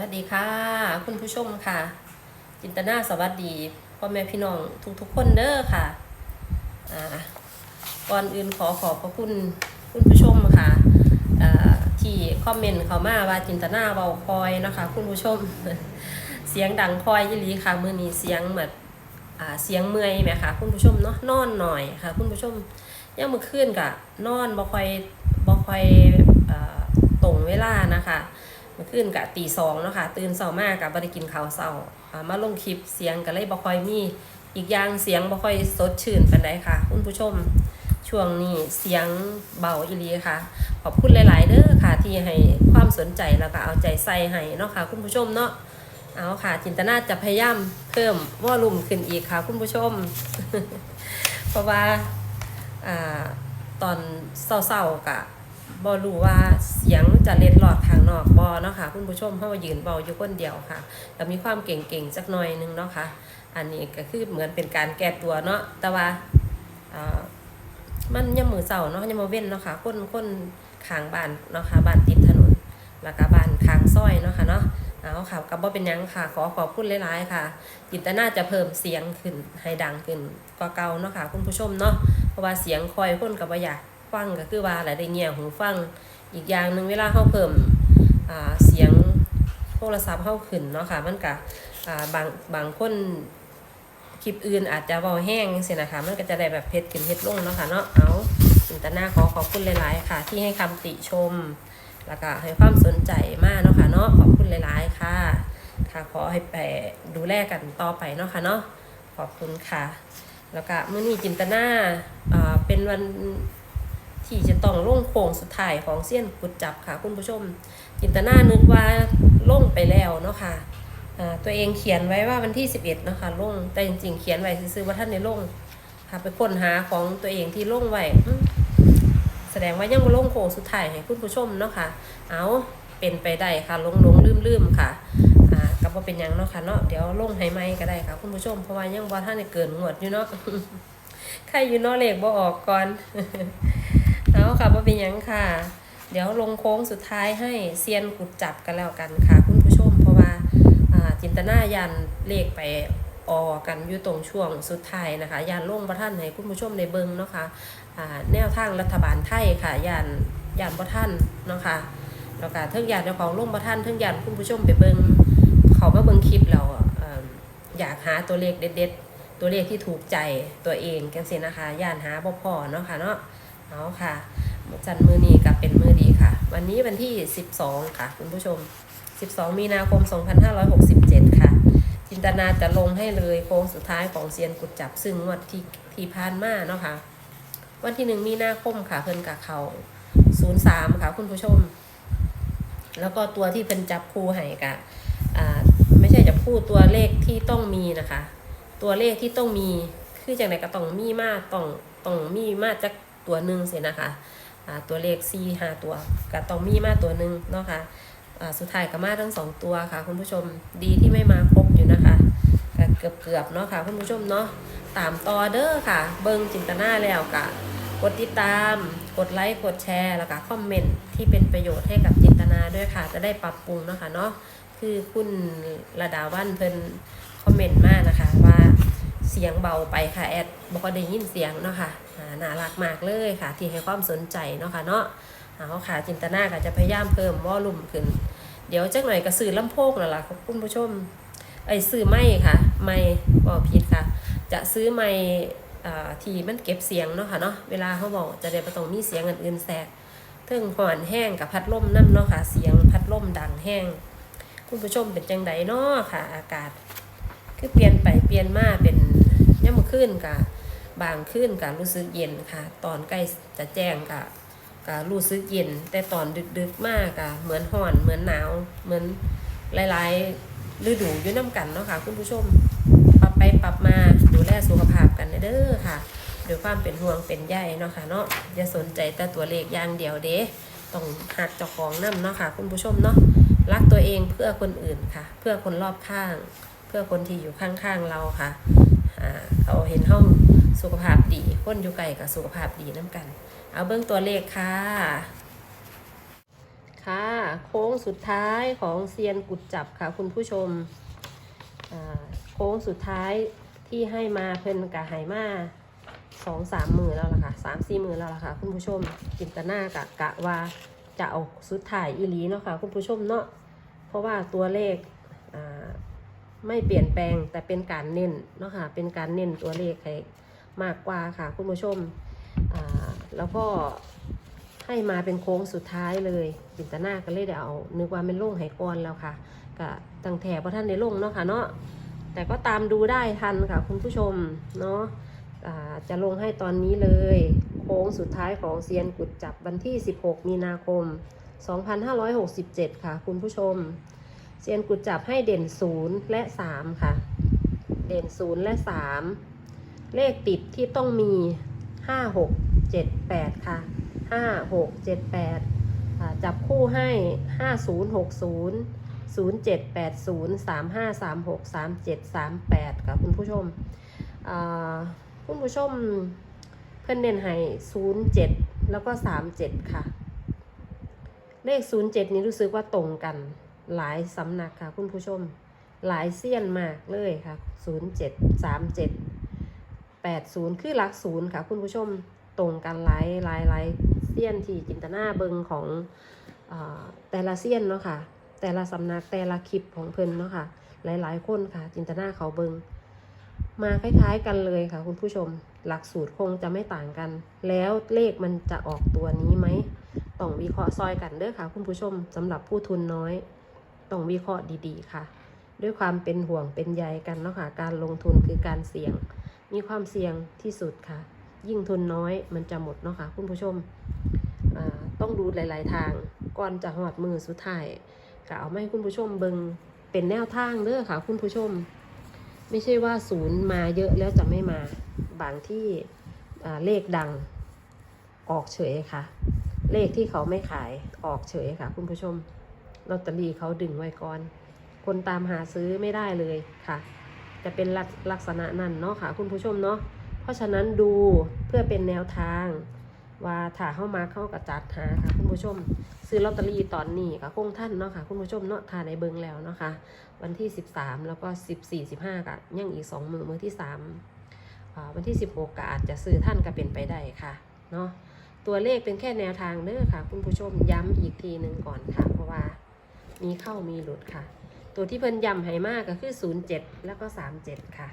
วัสดีค่ะ คุณผู้ชมค่ะ จินตนาสวัสดีพ่อแม่พี่น้องทุกๆคนเด้อค่ะอ่าก่อนอื่นขอขอบพระคุณคุณผู้ชมค่ะอ่าที่คอมเมนต์เขามาว่าจินตนาเบาคอยนะคะ คุณผู้ชม เสียงดังคอยยี่ลีค่ะมือนี้เสียงเหมือนอ่าเสียงเมื่อยไหมคะคุณผู้ชมเนาะนอนหน่อยค่ะ คุณผู้ชมย่ามมือขึ้นกะนอนบ่คอยบ่คอยอ่าตรงเวลานะคะ มื่อคืนกะตีสองเนาะค่ะตื่นเช้ามากกับบริกินข้าวเช้าอ่ามาลงคลิปเสียงก็เลยบ่ค่อยมีอีกอย่างเสียงบ่ค่อยสดชื่นปานใดค่ะ คุณผู้ชมช่วงนี้เสียงเบาอีลีค่ะ ขอบคุณหลาย ๆ เด้อค่ะ ที่ให้ความสนใจแล้วก็เอาใจใส่ให้เนาะค่ะ คุณผู้ชมเนาะเอาค่ะ จินตนาจะพยายามเพิ่มวอลุ่มขึ้นอีกค่ะ คุณผู้ชม เพราะว่าอ่าตอนเศร้าๆกะ บอรู้ว่าเสียงจะเล็ดหลอดทางนอกบอเนาะค่ะคุณผู้ชมเพราะว่ายืนบาอยู่คนเดียวค่ะแต่มีความเก่งๆสักหน่อยหนึงเนาะค่ะ อันนี้ก็คือเหมือนเป็นการแก้ตัวเนาะแต่ว่าอ่ามันยังมือเสาเนาะยังมาเว้นเนาะค่ะคนคนขางบ้านเนาะค่ะบ้านติดถนนแล้วก็บ้านขางซอยเนาะค่ะเนาะเอาค่ะกับบ่เป็นยังค่ะ ขอขอบคุณหลายๆค่ะ จินตนาจะเพิ่มเสียงขึ้นให้ดังขึ้นกว่าเก่าเนาะค่ะ คุณผู้ชมเนาะเพราะว่าเสียงคอยคนกับว่าอยาก ฟังก็คือว่าอะไรได้เงี่ยหูฟังอีกอย่างหนึ่งเวลาเขาเพิ่มเสียงโทรศัพท์เข้าขึ้นเนาะค่ะมันก็บางบางคนคลิปอื่นอาจจะเบาแห้งเสียนะคะมันก็จะได้แบบเพชรขึ้นเพชรลงเนาะค่ะเนาะเอาจินตนาขอขอบคุณหลาย ๆ ค่ะ ที่ให้คำติชม แล้วก็ให้ความสนใจมากเนาะค่ะเนาะขอบคุณหลาย ๆ ค่ะ ค่ะขอให้ไปดูแลกันต่อไปเนาะค่ะเนาะขอบคุณค่ะ แล้วก็มื้อนี้จินตนาเป็นวัน ที่จะต้องลงโค้งสุดท้ายของเสี้ยนกุดจับค่ะคุณผู้ชม จินตนานึกว่าลงไปแล้วเนาะค่ะอ่าตัวเองเขียนไว้ว่าวันที่ 11เนาะค่ะลงแต่จริงๆ เขียนไว้ซื่อว่าท่านในลงค่ะไปค้นหาของตัวเองที่ลงไว้แสดงว่ายังบ่ลงโค้งสุดท้ายให้คุณผู้ชมเนาะค่ะเอาเป็นไปได้ค่ะลงลงลืมลืมๆค่ะก็บ่เป็นยังเนาะค่ะเนาะเดี๋ยวลงให้ไหมก็ได้ค่ะคุณผู้ชมเพราะว่ายังบ่าท่านได้เกินงวดอยู่เนาะใครอยู่เนอเลขบ่ออกก่อน เอาค่ะบ่เป็นหยังค่ะ เดี๋ยวลงโค้งสุดท้ายให้เซียนกุดจับกันแล้วกันค่ะ คุณผู้ชม เพราะว่าจินตนายันเลขไปออกันอยู่ตรงช่วงสุดท้ายนะคะยันลงประท่านให้คุณผู้ชมในเบิงเนาะค่ะอ่าแนวทางรัฐบาลไทยค่ะยันยันประท่านเนาะค่ะแล้วก็เทิงยันเจ้าของลงประท่านเทิงยันคุณผู้ชมไปเบิงเขามาเบิงคลิปแล้วอ่าอยากหาตัวเลขเด็ดๆ ตัวเลขที่ถูกใจตัวเองกันสินะคะยานหาบ่พอเนาะค่ะเนาะ เอาค่ะจันมือนี้กับเป็นมือดีค่ะ วันนี้วันที่ 12 ค่ะ คุณผู้ชม 12 มีนาคม 2567 ค่ะ จินตนาจะลงให้เลยโค้งสุดท้ายของเซียนกุดจับซึ่งงวดที่ที่ผ่านมาเนาะค่ะ วันที่1มีนาคมค่ะ เพิ่นกับเขา 03 ค่ะ คุณผู้ชม แล้วก็ตัวที่เพิ่นจับคู่ให้กะอ่าไม่ใช่จับคู่ตัวเลขที่ต้องมีนะคะ ตัวเลขที่ต้องมีคือจากไหนก็ต้องมีมาต้องต้องมีมาจาก ตัวหนึ่งเสียนะคะตัวเลข4 5ตัวก็ต้องมีมาตัวหนึ่งเนาะค่ะอ่าสุดท้ายก็มาทั้งสองตัวค่ะ คุณผู้ชมดีที่ไม่มาครบอยู่นะคะกเกือบเกือบๆเนาะค่ะ คุณผู้ชมเนาะตามต่อเด้อค่ะ เบิงจินตนาแล้วกะกดติดตาม กดไลค์ กดแชร์ แล้วก็คอมเมนต์ที่เป็นประโยชน์ให้กับจินตนาด้วยค่ะ จะได้ปรับปรุงเนาะค่ะเนาะคือคุณระดาวันเพิ่นคอมเมนต์มากนะคะว่า เสียงเบาไปค่ะแอดบอกว่าได้ยินเสียงเนาะค่ะอ่าน่ารักมากเลยค่ะ ที่ให้ความสนใจเนาะค่ะเนาะเอาค่ะจินตนาก็จะพยายามเพิ่มวอลลุ่มขึ้น เดี๋ยวจักหน่อยก็ซื้อลำโพงแล้วล่ะคุณผู้ชมไอ้ซื้อไม่ค่ะไม่บอผิดค่ะ จะซื้อไม่ที่มันเก็บเสียงเนาะค่ะเนาะเวลาเขาบอกจะได้ประตองมีเสียงอื่นๆแทรกเทิงหอนแห้งกับพัดลมนั่นเนาะค่ะ เสียงพัดลมดังแห้ง คุณผู้ชมเป็นจังไดเนาะค่ะ อากาศ คือเปลี่ยนไปเปลี่ยนมาเป็นย่ำขึ้นกะบางขึ้นกะรู้สึกเย็นค่ะ ตอนใกล้จะแจ้งกะกะรู้สึกเย็น แต่ตอนดึกๆมากกะเหมือนห่อนเหมือนหนาวเหมือนหลายๆฤดูอยู่น้ำกันเนาะค่ะคุณผู้ชมปรับไปปรับมาดูแลสุขภาพกันเด้อค่ะด้วยความเป็นห่วงเป็นใยเนาะค่ะเนาะอย่าสนใจแต่ตัวเลขอย่างเดียวเด้ต้องหักเจ้าของน้ำเนาะค่ะ คุณผู้ชมเนาะรักตัวเองเพื่อคนอื่นค่ะ เพื่อคนรอบข้าง พื่อคนที่อยู่ข้างๆเราค่ะเขาเห็นห้องสุขภาพดีคนอยู่ไกลกับสุขภาพดีน้ำกัน เอาเบื้องตัวเลขค่ะ ค่ะ โค้งสุดท้ายของเซียนกุดจับค่ะคุณผู้ชม โค้งสุดท้ายที่ให้มาเพิ่นกะไหมาสองสามมือแล้วล่ะค่ะสามสี่มือแล้วล่ะค่ะ คุณผู้ชมจินตนากะกะว่าจะเอาสุดถ่ายอีลีเนาะค่ะ คุณผู้ชมเนาะเพราะว่าตัวเลขอ่า ไม่เปลี่ยนแปลงแต่เป็นการเน้นเนาะค่ะเป็นการเน้นตัวเลขให้มากกว่าค่ะคุณผู้ชมแล้วก็ให้มาเป็นโค้งสุดท้ายเลยจินตนาก็เลยเดี๋ยวเอานึกว่าเป็นโล่งไหกรแล้วค่ะก็ตั้งแถบพระท่านในโล่งเนาะค่ะเนาะแต่ก็ตามดูได้ทันค่ะคุณผู้ชมเนาะจะลงให้ตอนนี้เลย โค้งสุดท้ายของเซียนกุดจับวันที่ 16 มีนาคม 2567 ค่ะคุณผู้ชม ซียนกุดจับให้เด่น0และ3ค่ะ เด่น0และ3เลขติดที่ต้องมี5 6 7 8ค่ะห้าหกเจ็ดแปดจับคู่ให้ห้าศูนย์หกศูนย์ศูนย์เจ็ดแปดศูนย์สามห้าสามหกสามเจ็ดสามแปดค่ะคุณผู้ชมคุณผู้ชมเพื่อนเน้นให้ศูนย์เจ็ดแล้วก็สามเจ็ดค่ะ เลขศูนย์เจ็ดนี้รู้สึกว่าตรงกัน หลายสำนักค่ะคุณผู้ชม หลายเสี้ยนมากเลยค่ะศูนย์เจ็ดสามเจ็ดแปดศูนย์คือหลักศูนย์ค่ะ คุณผู้ชมตรงกันหลายหลายหลายเซียนที่จินตนาเบิงของอแต่ละเซียนเนาะค่ะ แต่ละสำนักแต่ละคลิปของเพิ่นเนาะค่ะ หลายๆคนค่ะ จินตนาเขาเบิงมาคล้ายๆกันเลยค่ะ คุณผู้ชม หลักสูตรคงจะไม่ต่างกัน แล้วเลขมันจะออกตัวนี้ไหมต้องวิเคราะห์ซอยกันเด้อค่ะ คุณผู้ชมสำหรับผู้ทุนน้อย ต้องวิเคราะห์ดีๆค่ะ ด้วยความเป็นห่วงเป็นใยกันเนาะค่ะการลงทุนคือการเสี่ยง มีความเสี่ยงที่สุดค่ะ ยิ่งทุนน้อยมันจะหมดเนาะค่ะคุณผู้ชมต้องดูหลาย ๆ ทางก่อนจะหอดมือสุดท้ายก็เอามาให้คุณผู้ชมเบิงเป็นแนวทางเด้อค่ะ คุณผู้ชม ไม่ใช่ว่าศูนย์มาเยอะแล้วจะไม่มาบางที่เลขดังออกเฉยค่ะ เลขที่เขาไม่ขายออกเฉยค่ะ คุณผู้ชม ลอตเตอรี่เขาดึงไว้ก่อน คนตามหาซื้อไม่ได้เลยค่ะ จะเป็นลักลักษณะนั้นเนาะค่ะ คุณผู้ชมเนาะเพราะฉะนั้นดูเพื่อเป็นแนวทาง ว่าถ้าเข้ามาเข้ากับจัดหาค่ะ คุณผู้ชม ซื้อลอตเตอรี่ตอนนี้ก็คงท่านเนาะค่ะ คุณผู้ชมเนาะทานในเบิงแล้วเนาะค่ะ วันที่ 13 แล้วก็ 14 15กับยังอีก 2 มือมือที่3อ่าวันที่ 16ก็อาจจะซื้อท่านก็เป็นไปได้ค่ะเนาะตัวเลขเป็นแค่แนวทางเด้อค่ะ คุณผู้ชมย้ำอีกทีหนึ่งก่อนค่ะเพ มีเข้ามีหลุดค่ะ ตัวที่เพิ่นย้ำให้มากก็คือ 07 แล้วก็ 37 ค่ะ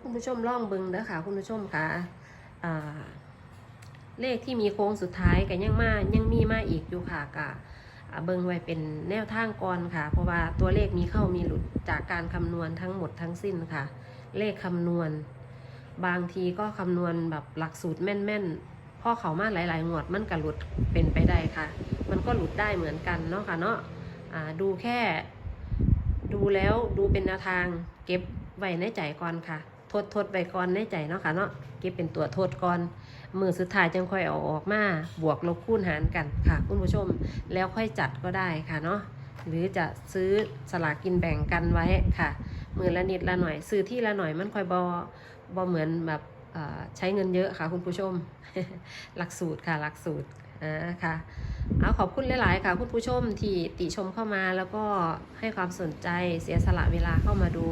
คุณผู้ชมล่องเบิงเด้อค่ะ คุณผู้ชมค่ะอ่าเลขที่มีโค้งสุดท้ายกันยังมายังมีมาอีกอยู่ค่ะกะอ่า เบิงไว้เป็นแนวทางก่อนค่ะ เพราะว่าตัวเลขมีเข้ามีหลุดจากการคำนวณทั้งหมดทั้งสิ้นค่ะ เลขคำนวณ บางทีก็คำนวณแบบหลักสูตรแม่นๆพ่อเขามาหลายๆงวดมันก็หลุดเป็นไปได้ค่ะ มันก็หลุดได้เหมือนกันเนาะค่ะเนาะดูแค่ ดูแล้วดูเป็นแนวทางเก็บไว้ในใจก่อนค่ะ ทดทดไว้ก่อนในใจเนาะค่ะเนาะเก็บเป็นตัวโทษก่อนมือสุดท้ายจังค่อยเอาออกมาบวกลบคูณหารกันค่ะ คุณผู้ชมแล้วค่อยจัดก็ได้ค่ะเนาะหรือจะซื้อสลากกินแบ่งกันไว้ค่ะ มือละนิดละหน่อย ซื้อที่ละหน่อยมันค่อยบอบอเหมือนแบบใช้เงินเยอะค่ะ คุณผู้ชม หลักสูตรค่ะหลักสูตรอ่าค่ะ เอาขอบคุณหลาย ๆ ค่ะ คุณผู้ชมที่ติชมเข้ามาแล้วก็ให้ความสนใจเสียสละเวลาเข้ามาดู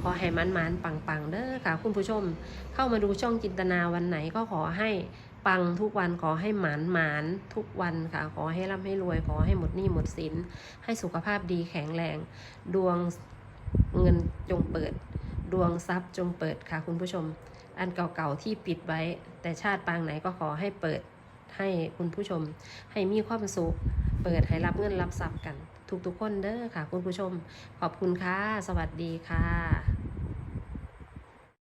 ขอให้มันมันปังๆเด้อค่ะ คุณผู้ชมเข้ามาดูช่องจินตนาวันไหนก็ขอให้ปังทุกวันขอให้หมานหมานทุกวันค่ะ ขอให้ร่ำให้รวย ขอให้หมดหนี้หมดสิน ให้สุขภาพดีแข็งแรง ดวงเงินจงเปิด ดวงทรัพย์จงเปิดค่ะ คุณผู้ชม อันเก่าๆที่ปิดไว้ แต่ชาติปางไหนก็ขอให้เปิด ให้คุณผู้ชม ให้มีความสุข เปิดให้รับเงินรับทรัพย์กัน ทุกๆคนเด้อค่ะ คุณผู้ชม ขอบคุณค่ะ สวัสดีค่ะ